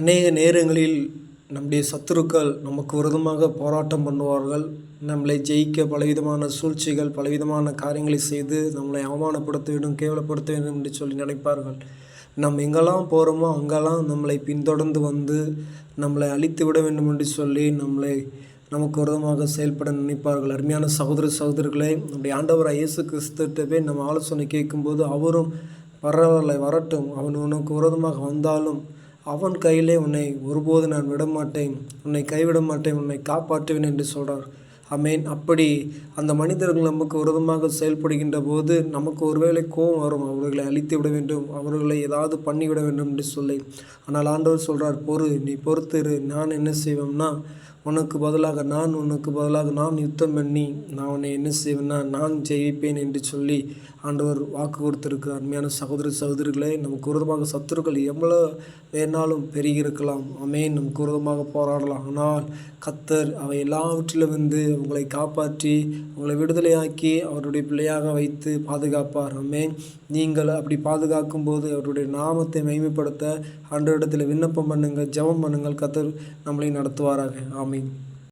அநேக நேரங்களில் நம்முடைய சத்துருக்கள் நமக்கு விரோதமாக போராட்டம் பண்ணுவார்கள். நம்மளை ஜெயிக்க பலவிதமான சூழ்ச்சிகள் பலவிதமான காரியங்களை செய்து நம்மளை அவமானப்படுத்த வேண்டும் கேவலப்படுத்த வேண்டும் என்று சொல்லி நினைப்பார்கள். நம்ம எங்கெல்லாம் போகிறோமோ அங்கெல்லாம் நம்மளை பின்தொடர்ந்து வந்து நம்மளை அழித்து விட வேண்டும் என்று சொல்லி நம்மளை நமக்கு விரதமாக செயல்பட நினைப்பார்கள். அருமையான சகோதர சகோதரர்களை நம்முடைய ஆண்டவர் இயேசு கிறிஸ்துட்டவே நம்ம ஆலோசனை கேட்கும்போது அவரும் பரவாயில்லை வரட்டும். அவன் உனக்கு விரோதமாக வந்தாலும் அவன் கையிலே உன்னை ஒருபோது நான் விடமாட்டேன். உன்னை கைவிட மாட்டேன் உன்னை காப்பாற்றுவேன் என்று சொல்கிறார் அமேன் அப்படி அந்த மனிதர்கள் நமக்கு விரோதமாக செயல்படுகின்ற போது நமக்கு ஒருவேளை கோபம் வரும். அவர்களை அழித்து விட வேண்டும். அவர்களை ஏதாவது பண்ணிவிட வேண்டும் என்று சொல்லி. ஆனால் ஆண்டவர் சொல்கிறார் பொறு நீ பொறுத்திரு. நான் என்ன செய்வேன்னா உனக்கு பதிலாக நான் உனக்கு பதிலாக நான் யுத்தம் பண்ணி நான் உன்னை என்ன செய்வேன்னா நான் ஜெயிப்பேன் என்று சொல்லி ஆண்டவர் வாக்கு கொடுத்திருக்கிறார் அருமையான சகோதர சகோதரிகளே நமக்கு விரோதமாக சத்துருக்கள் எவ்வளோ வேணாலும் பெருகியிருக்கலாம். அமேன் நமக்கு விரோதமாக போராடலாம். ஆனால் கத்தர் அவை எல்லாவற்றிலும் வந்து உங்களை காப்பாற்றி உங்களை விடுதலையாக்கி அவருடைய பிள்ளையாக வைத்து பாதுகாப்பார். அமேன் நீங்கள் அப்படி பாதுகாக்கும் போது அவருடைய நாமத்தை மைமைப்படுத்த அன்றைய இடத்துல விண்ணப்பம் பண்ணுங்கள் ஜெபம் பண்ணுங்கள். கத்தர் நம்மளை நடத்துவாராக. morning.